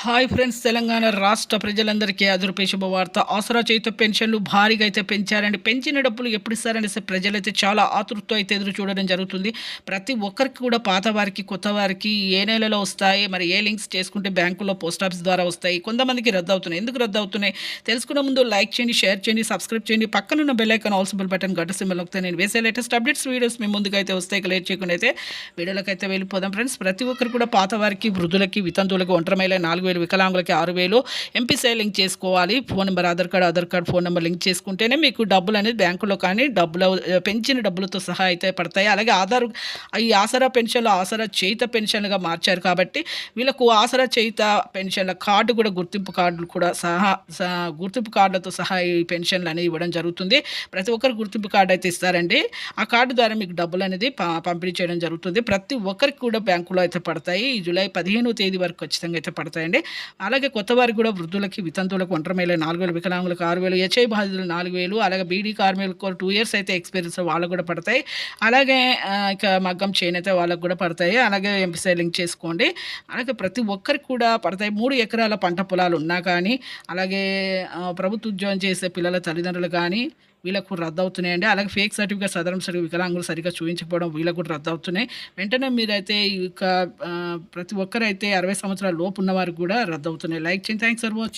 Hi friends Telangana రాష్ట్ర ప్రజలందరికీ అదురుపై శుభవార్త. ఆసరా చేత పెన్షన్లు భారీగా అయితే పెంచారండి. పెంచిన డబ్బులు ఎప్పుడు ఇస్తారనేసి ప్రజలైతే చాలా ఆతృతతో అయితే ఎదురు చూడడం జరుగుతుంది. ప్రతి ఒక్కరికి కూడా పాత వారికి కొత్త వారికి ఏ నెలలో వస్తాయి? మరి ఏ లింక్స్ చేసుకుంటే బ్యాంకులో పోస్ట్ ఆఫీస్ ద్వారా వస్తాయి? కొంతమందికి రద్దు అవుతున్నాయి ఎందుకు రద్దు అవుతున్నాయి తెలుసుకునే ముందు లైక్ చేయండి షేర్ చేయండి సబ్స్క్రైబ్ చేయండి. పక్కనున్న బెల్ ఆల్సిబుల్ బటన్ గడ్డ సింబల్ ఒకతే నేను వేసే లేటెస్ట్ అప్డేట్స్ వీడియోస్ మీ ముందుకు అయితే వస్తాయి లేట్ చేయకుండా అయితే వీడియోలకు అయితే వెళ్ళిపోదాం. ఫ్రెండ్స్ ప్రతి ఒక్కరు కూడా పాత వారికి వృద్ధులకి వితంతువులకి ఒంటరి నాలుగు వేలు వికలాంగులకి ఆరు వేలు. ఎంపీసీ లింక్ చేసుకోవాలి. Phone number Aadhaar card Aadhaar card phone number link చేసుకుంటేనే మీకు డబ్బులు అనేది బ్యాంకులో కానీ డబ్బులు పెంచిన డబ్బులతో సహా అయితే పడతాయి. అలాగే ఆధార్ ఈ ఆసరా పెన్షన్లు ఆసరా చేయిత పెన్షన్లుగా మార్చారు కాబట్టి వీళ్ళకు ఆసరా చేయిత పెన్షన్ల కార్డు కూడా గుర్తింపు కార్డులు కూడా సహా సహా- గుర్తింపు కార్డులతో సహా ఈ పెన్షన్లు అనేవి ఇవ్వడం జరుగుతుంది. ప్రతి ఒక్కరు గుర్తింపు కార్డు అయితే ఇస్తారండి. ఆ కార్డు ద్వారా మీకు డబ్బులు అనేది పంపిణీ చేయడం జరుగుతుంది. ప్రతి ఒక్కరికి కూడా బ్యాంకులో అయితే పడతాయి. జూలై పదిహేనో తేదీ వరకు ఖచ్చితంగా అయితే పడతాయండి. అలాగే కొత్త వారికి కూడా వృద్ధులకి వితంతువులకు ఒంటరి నాలుగు వేలు వికలాంగులకు ఆరు వేలు హెచ్ఐ బాధితులు నాలుగు వేలు అలాగే బీడీ కార్మికులకు టూ ఇయర్స్ అయితే ఎక్స్పీరియన్స్ వాళ్ళకు కూడా పడతాయి. అలాగే ఇక మగ్గం చేనేత వాళ్ళకు కూడా పడతాయి. అలాగే ఎంపీసీ లింక్ చేసుకోండి. అలాగే ప్రతి ఒక్కరికి కూడా పడతాయి. మూడు ఎకరాల పంట పొలాలు ఉన్నా కానీ అలాగే ప్రభుత్వ ఉద్యోగం చేసే పిల్లల తల్లిదండ్రులు కానీ వీళ్ళకు రద్దు అవుతున్నాయండి అలాగే ఫేక్ సర్టిఫికేట్ సదరం సర్టిఫికేట్ వికలాంగులు సరిగ్గా చూపించకపోవడం వీళ్ళకు కూడా రద్దు అవుతున్నాయి వెంటనే మీరైతే ఈ యొక్క ప్రతి ఒక్కరైతే అరవై సంవత్సరాల లోపు ఉన్నవారు కూడా రద్దు అవుతున్నాయి లైక్ చేయండి. Thanks for watching